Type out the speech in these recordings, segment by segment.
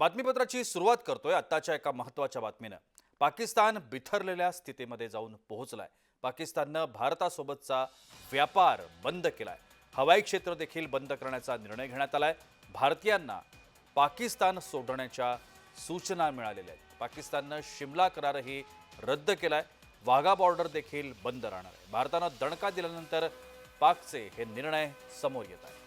बातमीपत्राची सुरुवात करतोय आत्ताच्या एका महत्त्वाच्या बातमीनं. पाकिस्तान बिथरलेल्या स्थितीमध्ये जाऊन पोहोचलाय. पाकिस्ताननं भारतासोबतचा व्यापार बंद केलाय. हवाई क्षेत्र देखील बंद करण्याचा निर्णय घेण्यात आलाय. भारतीयांना पाकिस्तान सोडण्याच्या सूचना मिळालेल्या आहेत. पाकिस्ताननं शिमला करारही रद्द केलाय. वाघा बॉर्डर देखील बंद राहणार आहे. भारतानं दणका दिल्यानंतर पाकचे हे निर्णय समोर येत आहेत.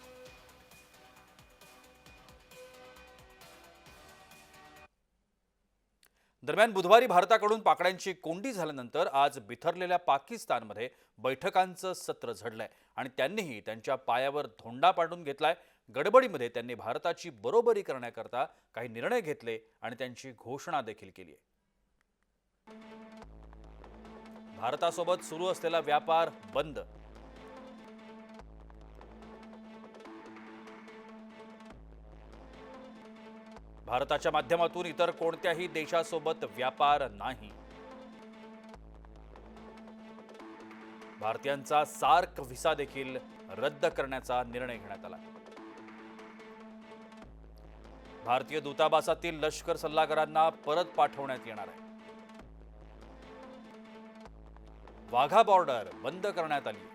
दरम्यान बुधवारी भारताकडून पाकड्यांची कोंडी झाल्यानंतर आज बिथरलेल्या पाकिस्तानमध्ये बैठकांचं सत्र झडलंय आणि त्यांनीही त्यांच्या पायावर धोंडा पाडून घेतलाय. गडबडीमध्ये त्यांनी भारताची बरोबरी करण्याकरता काही निर्णय घेतले आणि त्यांची घोषणा देखील केली आहे. भारतासोबत सुरू असलेला व्यापार बंद भारताच्या माध्यमातून इतर कोणत्याही देशासोबत व्यापार नाही. भारतीयांचा सार्क व्हिसा देखील रद्द करण्याचा निर्णय घेण्यात आला. भारतीय दूतावासातील लष्कर सल्लागारांना परत पाठवण्यात येणार आहे. वाघा बॉर्डर बंद करण्यात आली.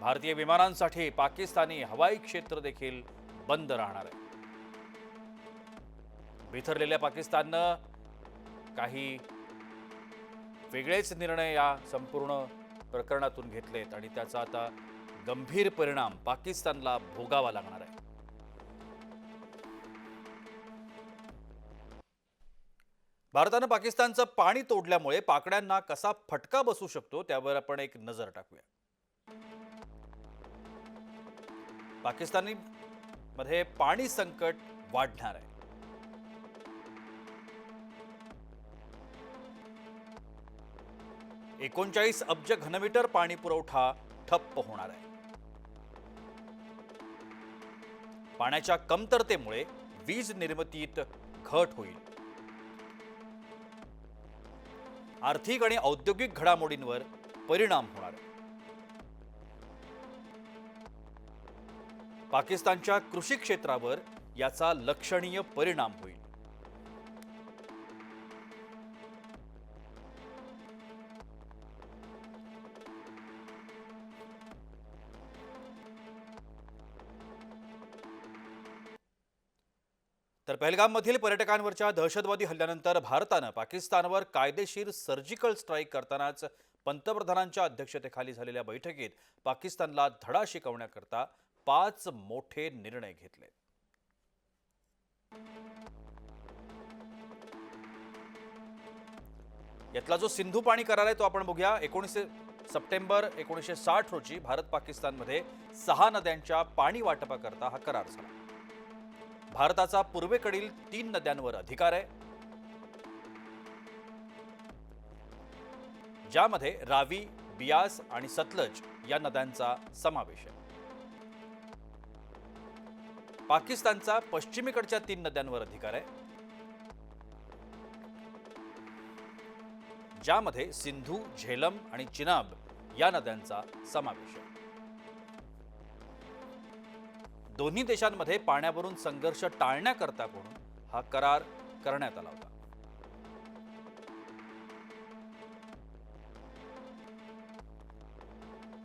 भारतीय विमानांसाठी पाकिस्तानी हवाई क्षेत्र देखील बंद राहणार आहे. बिथरलेल्या पाकिस्ताननं काही वेगळेच निर्णय या संपूर्ण प्रकरणातून घेतलेत आणि त्याचा आता गंभीर परिणाम पाकिस्तानला भोगावा लागणार आहे. भारतानं पाकिस्तानचं पाणी तोडल्यामुळे पाकड्यांना कसा फटका बसू शकतो त्यावर आपण एक नजर टाकूया. पाकिस्तानी मध्ये पाणी संकट वाढणार आहे. एकोणचाळीस अब्ज घनमीटर पाणी पुरवठा ठप्प होणार आहे. पाण्याच्या कमतरतेमुळे वीज निर्मितीत घट होईल. आर्थिक आणि औद्योगिक घडामोडींवर परिणाम होणार आहे. पाकिस्तानच्या कृषी क्षेत्रावर याचा लक्षणीय परिणाम होईल. तर पहलगाममधील पर्यटकांवरच्या दहशतवादी हल्ल्यानंतर भारतानं पाकिस्तानवर कायदेशीर सर्जिकल स्ट्राईक करतानाच पंतप्रधानांच्या अध्यक्षतेखाली झालेल्या बैठकीत पाकिस्तानला धडा शिकवण्याकरता पाच मोठे निर्णय घेतले. यातला जो सिंधू पाणी करार आहे तो आपण बघूया. एकोणीसशे सप्टेंबर एकोणीसशे साठ रोजी भारत पाकिस्तानमध्ये सहा नद्यांच्या पाणी वाटपाकरता हा करार झाला. भारताचा पूर्वेकडील तीन नद्यांवर अधिकार आहे. ज्यामध्ये रावी बियास आणि सतलज या नद्यांचा समावेश आहे. पाकिस्तानचा पश्चिमेकडच्या तीन नद्यांवर अधिकार आहे. ज्यामध्ये सिंधू झेलम आणि चिनाब या नद्यांचा समावेश आहे. दोन्ही देशांमध्ये पाण्यावरून संघर्ष टाळण्याकरता म्हणून हा करार करण्यात आला होता.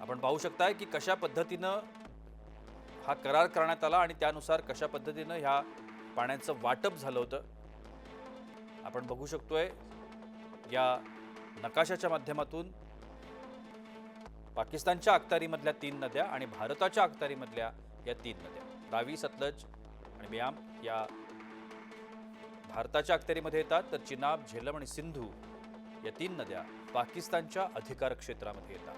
आपण पाहू शकताय की कशा पद्धतीनं हा करार करण्यात आला आणि त्यानुसार कशा पद्धतीनं ह्या पाण्याचं वाटप झालं होतं आपण बघू शकतोय. या नकाशाच्या माध्यमातून पाकिस्तानच्या अखतारीमधल्या तीन नद्या आणि भारताच्या अखतारीमधल्या या तीन नद्या रावी सतलज आणि बियाम या भारताच्या अखत्यारीमध्ये येतात. तर चिनाब झेलम आणि सिंधू या तीन नद्या पाकिस्तानच्या अधिकार क्षेत्रामध्ये येतात.